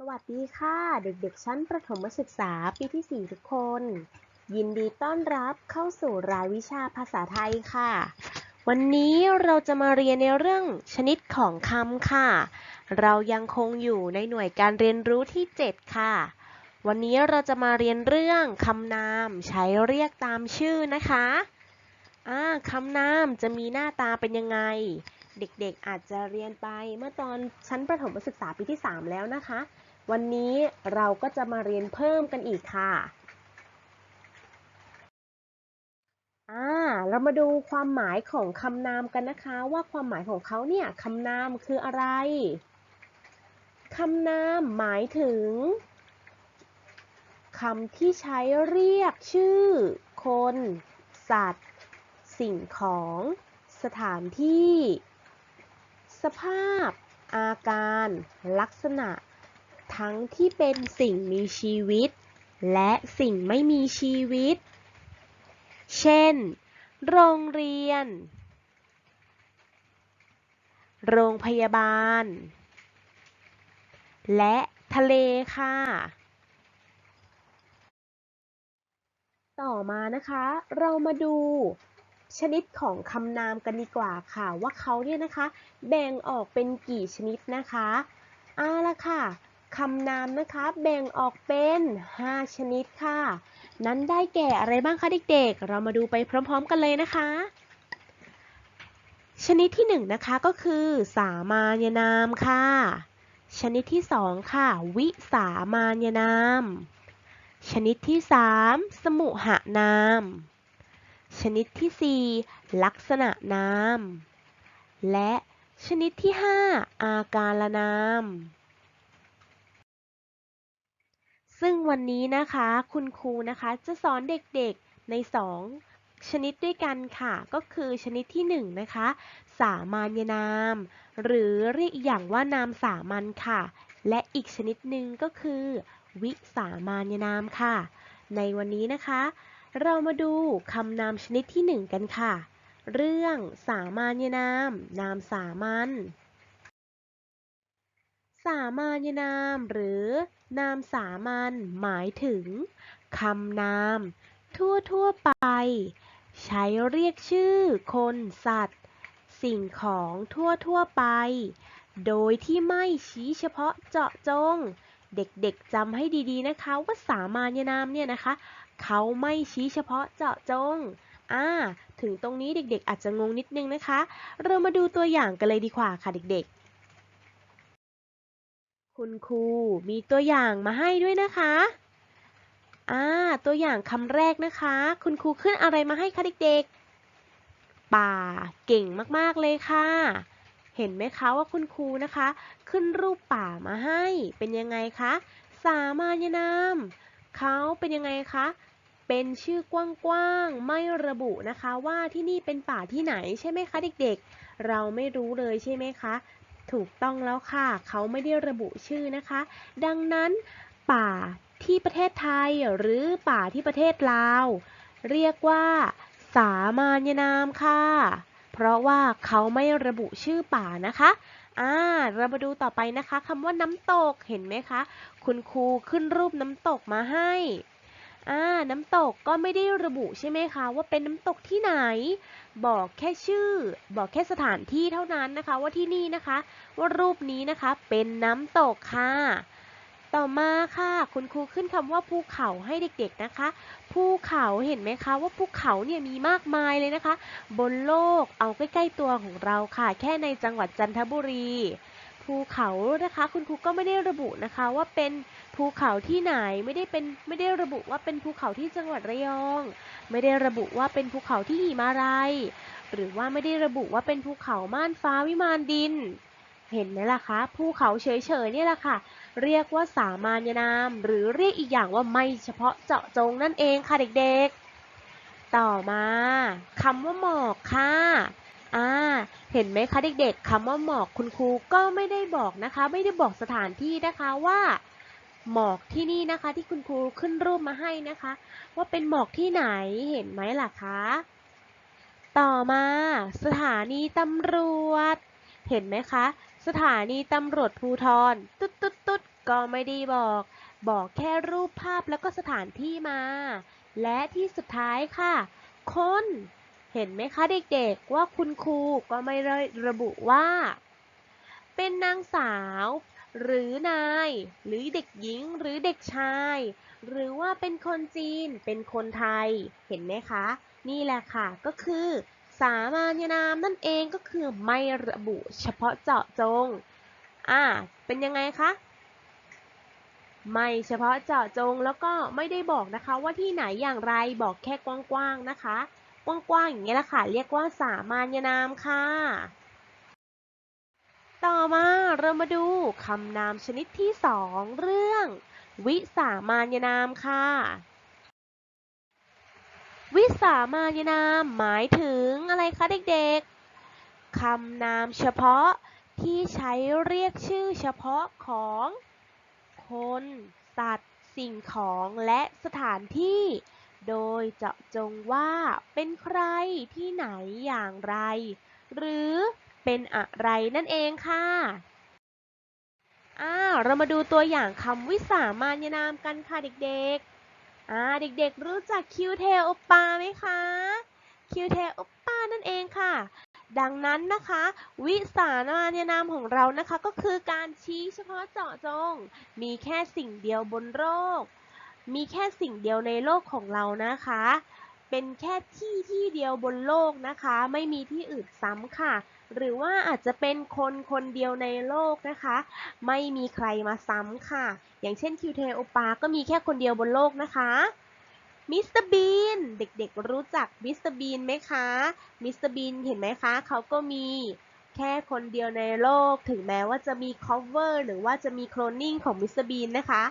สวัสดีค่ะ เด็กๆ ชั้นประถมศึกษาปีที่ 4 ทุกคน ยินดีต้อนรับเข้าสู่รายวิชาภาษาไทยค่ะ วันนี้เราจะมาเรียนในเรื่องชนิดของคำค่ะ เรายังคงอยู่ในหน่วยการเรียนรู้ที่ 7 ค่ะ วันนี้เราจะมาเรียนเรื่องคำนามใช้เรียกตามชื่อนะคะอ่าคำนามจะมีหน้าตาเป็นยังไง เด็กๆอาจจะเรียนไปเมื่อตอนชั้นประถมศึกษาปีที่ 3 แล้วนะคะ วันนี้เราก็จะมาเรียนเพิ่มกันอีกค่ะอ่าเรามาดูความหมายของคำนามกันนะคะ ว่าความหมายของเขาเนี่ยคำนามคืออะไรคำนามหมายถึงคำที่ใช้เรียกชื่อ คน สัตว์ สิ่งของ สถานที่ สภาพ อาการ ลักษณะ ทั้งที่เป็นสิ่งมีชีวิต และสิ่งไม่มีชีวิต เช่น โรงเรียน โรงพยาบาล และทะเลค่ะ ต่อมานะคะ เรามาดูชนิดของคำนามกันดีกว่าค่ะ ว่าเขาเนี่ยนะคะ แบ่งออกเป็นกี่ชนิดนะคะเอาละค่ะ คำนามนะคะแบ่งออกเป็น 5 ชนิดค่ะ นั้นได้แก่อะไรบ้างคะเด็กๆ เรามาดูไปพร้อม ๆ กันเลยนะคะ ชนิดที่1นะคะก็คือ สามาญนามค่ะ ชนิดที่ 2 ค่ะ วิสามาญนาม ชนิดที่ 3 สมุหนาม ชนิดที่ 4 ลักษณะนาม และชนิดที่ 5 อาการนาม ซึ่งวันนี้นะคะคุณครูนะคะจะสอนเด็กๆใน 2 ชนิดด้วยกันค่ะ ก็คือชนิดที่1นะคะ สามัญนาม หรือเรียกอีกอย่างว่านามสามัญค่ะ และอีกชนิดหนึ่งก็คือ วิสามัญนามค่ะ ในวันนี้นะคะ เรามาดูคำนามชนิดที่ 1 กันค่ะ เรื่องสามัญนาม นามสามัญ สามัญนาม หรือนามสามัญหมายถึงคำนาม ทั่วทั่วๆไป ใช้เรียกชื่อคนสัตว์ สิ่งของทั่วทั่วๆไป โดยที่ไม่ชี้เฉพาะเจาะจง เด็กๆจำให้ดีๆนะคะ ว่าสามัญนามเนี่ยนะคะ เขาไม่ชี้เฉพาะเจาะจงอ่าถึงตรงนี้เด็กๆ อาจจะงงนิดนึงนะคะ เรามาดูตัวอย่างกันเลยดีกว่าค่ะเด็กๆ คุณครูมีตัวอย่างมาให้ด้วยนะคะ อ่า ตัวอย่างคำแรกนะคะ คุณครูขึ้นอะไรมาให้คะเด็กๆ ป่าเก่งมากๆเลยค่ะ เห็นไหมคะว่าคุณครูนะคะ ขึ้นรูปป่ามาให้ เป็นยังไงคะ สามัญนาม เขาเป็นยังไงคะ เป็นชื่อกว้างๆ ไม่ระบุนะคะว่าที่นี่เป็นป่าที่ไหนใช่ไหมคะเด็กๆ เราไม่รู้เลยใช่ไหมคะ ถูกต้องแล้วค่ะ เขาไม่ได้ระบุชื่อนะคะ ดังนั้น ป่าที่ประเทศไทยหรือป่าที่ประเทศลาว เรียกว่า สามัญนามค่ะ เพราะว่าเขาไม่ระบุชื่อป่านะคะอ่าเรามาดูต่อไปนะคะคำว่าน้ำตกเห็นไหมคะ คุณครูขึ้นรูปน้ำตกมาให้ อ่าน้ำตกก็ไม่ได้ระบุใช่ไหมคะว่าเป็นน้ำตกที่ไหน บอกแค่ชื่อ บอกแค่สถานที่เท่านั้นนะคะ ว่าที่นี่นะคะ ว่ารูปนี้นะคะเป็นน้ำตกค่ะ ต่อมาค่ะ คุณครูขึ้นคำว่าภูเขาให้เด็กๆนะคะ ภูเขาเห็นไหมคะ ว่าภูเขาเนี่ยมีมากมายเลยนะคะ บนโลกเอาใกล้ๆตัวของเราค่ะ แค่ในจังหวัดจันทบุรี ภูเขานะคะ คุณครูก็ไม่ได้ระบุนะคะว่าเป็น ภูเขาที่ไหนไม่ได้เป็นไม่ได้ระบุว่าเป็นภูเขาที่จังหวัดระยอง ไม่ได้ระบุว่าเป็นภูเขาที่หิมาลัยหรือว่าไม่ได้ระบุว่าเป็นภูเขาม่านฟ้าวิมานดิน เห็นไหมล่ะคะภูเขาเฉยๆนี่แหละค่ะ เรียกว่าสามัญนาม หรือเรียกอีกอย่างว่าไม่เฉพาะเจาะจงนั่นเองค่ะเด็กๆ ต่อมาคำว่าหมอกค่ะอ่าเห็นไหมคะเด็กๆคำว่าหมอกคุณครูก็ไม่ได้บอกนะคะ ไม่ได้บอกสถานที่นะคะว่า หมอกที่นี่นะคะ ที่คุณครูขึ้นรูปมาให้นะคะ ว่าเป็นหมอกที่ไหนเห็นไหมล่ะคะ ต่อมาสถานีตำรวจ เห็นไหมคะ สถานีตำรวจภูทรตุ๊ดตุ๊ดตุ๊ดก็ไม่ได้บอก บอกแค่รูปภาพแล้วก็สถานที่มา และที่สุดท้ายค่ะ คนเห็นไหมคะเด็กๆว่าคุณครูก็ไม่ได้ระบุว่า เป็นนางสาว หรือนาย หรือเด็กหญิง หรือเด็กชาย หรือว่าเป็นคนจีน เป็นคนไทย เห็นไหมคะ นี่แหละค่ะ ก็คือ สามัญนามนั่นเองก็คือไม่ระบุเฉพาะเจาะจง อ่า เป็นยังไงคะ ไม่เฉพาะเจาะจงแล้วก็ไม่ได้บอกนะคะว่าที่ไหนอย่างไร บอกแค่กว้างๆนะคะ กว้างๆอย่างนี้แหละค่ะ เรียกว่าสามัญนามค่ะ ต่อมาเรามาดูคำนามชนิดที่สองเรื่อง วิสามัญนามค่ะ วิสามัญนามหมายถึงอะไรคะเด็กๆคำนามเฉพาะที่ใช้เรียกชื่อเฉพาะของ คน สัตว์ สิ่งของและสถานที่ โดยเจาะจงว่าเป็นใครที่ไหนอย่างไร หรือ เป็นอะไรนั่นเองค่ะอ่าเรามาดูตัวอย่างคำวิสามัญนามกันค่ะเด็กๆอ่าเด็กๆ รู้จักคิวเทโอปาไหมคะคิวเทโอปานั่นเองค่ะ ดังนั้นนะคะ วิสามัญนามของเรานะคะก็คือการชี้เฉพาะเจาะจง มีแค่สิ่งเดียวบนโลกมีแค่สิ่งเดียวในโลกของเรานะคะ เป็นแค่ที่ที่เดียวบนโลกนะคะ ไม่มีที่อื่นซ้ำค่ะ หรือว่าอาจจะเป็นคนคนเดียวในโลกนะคะ ไม่มีใครมาซ้ำค่ะ อย่างเช่นคิวเทโอปาก็มีแค่คนเดียวบนโลกนะคะมิสเตอร์บีนเด็กๆรู้จักมิสเตอร์บีนไหมคะมิสเตอร์บีนเห็นไหมคะเขาก็มี แค่คนเดียวในโลก ถึงแม้ว่าจะมี cover หรือว่าจะมีโคลนนิ่งของมิสเตอร์บีนนะคะ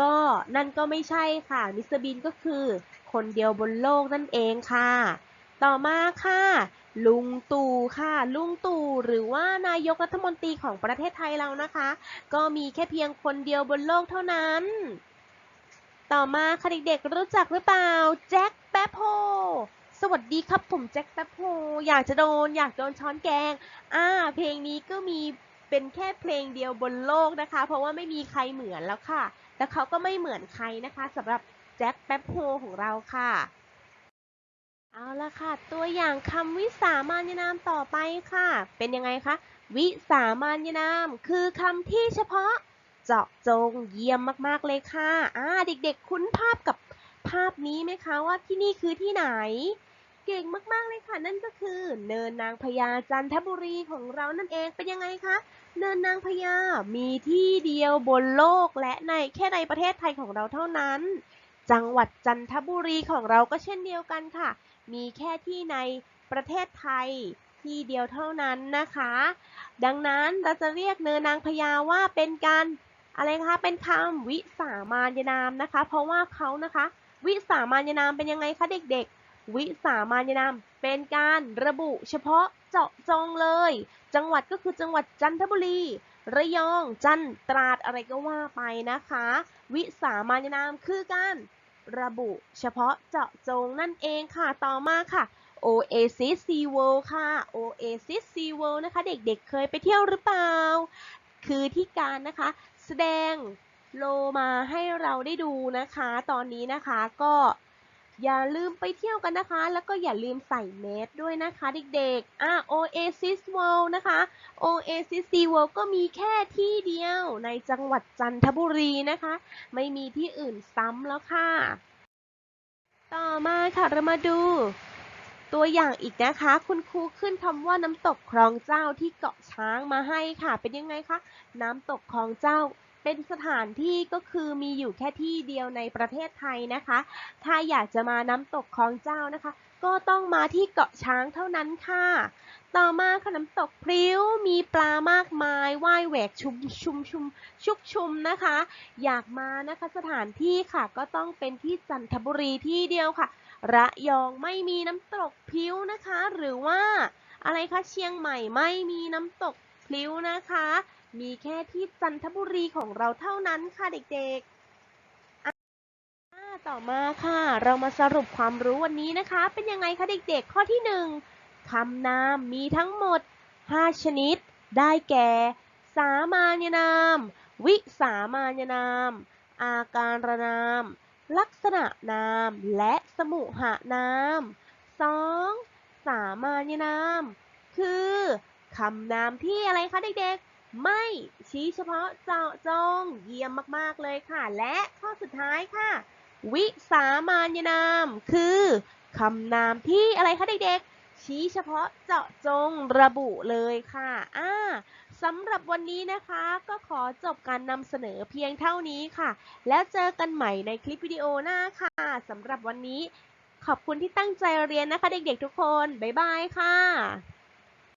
ก็นั่นก็ไม่ใช่ค่ะมิสเตอร์บีนก็คือ คนเดียวบนโลกนั่นเองค่ะ ต่อมาค่ะ ลุงตู่ค่ะ ลุงตู่หรือว่านายกรัฐมนตรีของประเทศไทยเรานะคะ ก็มีแค่เพียงคนเดียวบนโลกเท่านั้น ต่อมาค่ะเด็กๆรู้จักหรือเปล่าแจ็ค วัสดีครับผมแจ็คแป๊บโฮอยากจะโดน อยากโดนช้อนแกง อ่า เพลงนี้ก็มีเป็นแค่เพลงเดียวบนโลกนะคะ เพราะว่าไม่มีใครเหมือนแล้วค่ะ แล้วเขาก็ไม่เหมือนใครนะคะสำหรับแจ็คแป๊บโฮของเราค่ะ เอาละค่ะ ตัวอย่างคำวิสามัญนามต่อไปค่ะ เป็นยังไงคะ วิสามัญนาม คือคำที่เฉพาะเจาะจงเยี่ยมมากๆเลยค่ะ อ่า เด็กๆ คุ้นภาพกับภาพนี้ไหมคะว่าที่นี่คือที่ไหน เก่งมากๆเลยค่ะ นั่นก็คือเนินนางพญาจันทบุรีของเรานั่นเองเป็นยังไงคะเนินนางพญามีที่เดียวบนโลกและในแค่ในประเทศไทยของเราเท่านั้น จังหวัดจันทบุรีของเราก็เช่นเดียวกันค่ะ มีแค่ที่ในประเทศไทยที่เดียวเท่านั้นนะคะ ดังนั้นเราจะเรียกเนินนางพญาว่าเป็นการอะไรคะเป็นคำวิสามัญนามนะคะ เพราะว่าเขานะคะ วิสามัญนามเป็นยังไงคะเด็กๆ วิสามัญนามเป็นการระบุเฉพาะเจาะจงเลย จังหวัดก็คือจังหวัดจันทบุรี ระยอง จันทร์ตราดอะไรก็ว่าไปนะคะ วิสามัญนามคือการระบุเฉพาะเจาะจงนั่นเองค่ะ ต่อมาค่ะ Oasis Sea World ค่ะ Oasis Sea World นะคะ เด็กๆเคยไปเที่ยวหรือเปล่า คือที่การนะคะ แสดงโลมาให้เราได้ดูนะคะ ตอนนี้นะคะก็ อย่าลืมไปเที่ยวกันนะคะ แล้วก็อย่าลืมใส่เมสด้วยนะคะเด็กๆอะ Oasis World นะคะ Oasis Sea World ก็มีแค่ที่เดียวในจังหวัดจันทบุรีนะคะ ไม่มีที่อื่นซ้ำแล้วค่ะ ต่อมาค่ะเรามาดู ตัวอย่างอีกนะคะ คุณครูขึ้นคำว่าน้ำตกคลองเจ้าที่เกาะช้างมาให้ค่ะ เป็นยังไงคะ น้ำตกคลองเจ้า เป็นสถานที่ก็คือมีอยู่แค่ที่เดียวในประเทศไทยนะคะ ถ้าอยากจะมาน้ำตกคลองเจ้านะคะ ก็ต้องมาที่เกาะช้างเท่านั้นค่ะ ต่อมาค่ะน้ำตกพริ้ว มีปลามากมายว่ายแหวกชุมชุมชุมชุกชุมนะคะ อยากมานะคะสถานที่ค่ะก็ต้องเป็นที่จันทบุรีที่เดียวค่ะ ระยองไม่มีน้ำตกพริ้วนะคะ หรือว่าอะไรคะเชียงใหม่ไม่มีน้ำตกพริ้วนะคะ มีแค่ที่จันทบุรีของเราเท่านั้นค่ะเด็กๆ ต่อมาค่ะ เรามาสรุปความรู้วันนี้นะคะ เป็นยังไงคะเด็กๆ ข้อที่หนึ่งคำนามมีทั้งหมด 5 ชนิด ได้แก่ สามัญนาม วิสามาญนาม อาการรนาม ลักษณะนาม และสมุหนาม 2. สามาญนาม คือคำนามที่อะไรคะเด็กๆ ไม่ชี้เฉพาะเจาะจงเยี่ยมมาก ๆ เลยค่ะ และข้อสุดท้ายค่ะ วิสามาญนาม คือคำนามที่อะไรคะเด็กๆ ชี้เฉพาะเจาะจงระบุเลยค่ะอ่าสำหรับวันนี้นะคะก็ขอจบการนำเสนอเพียงเท่านี้ค่ะ แล้วเจอกันใหม่ในคลิปวิดีโอหน้าค่ะสำหรับวันนี้ ขอบคุณที่ตั้งใจเรียนนะคะ เด็กๆทุกคน บ๊ายบายค่ะ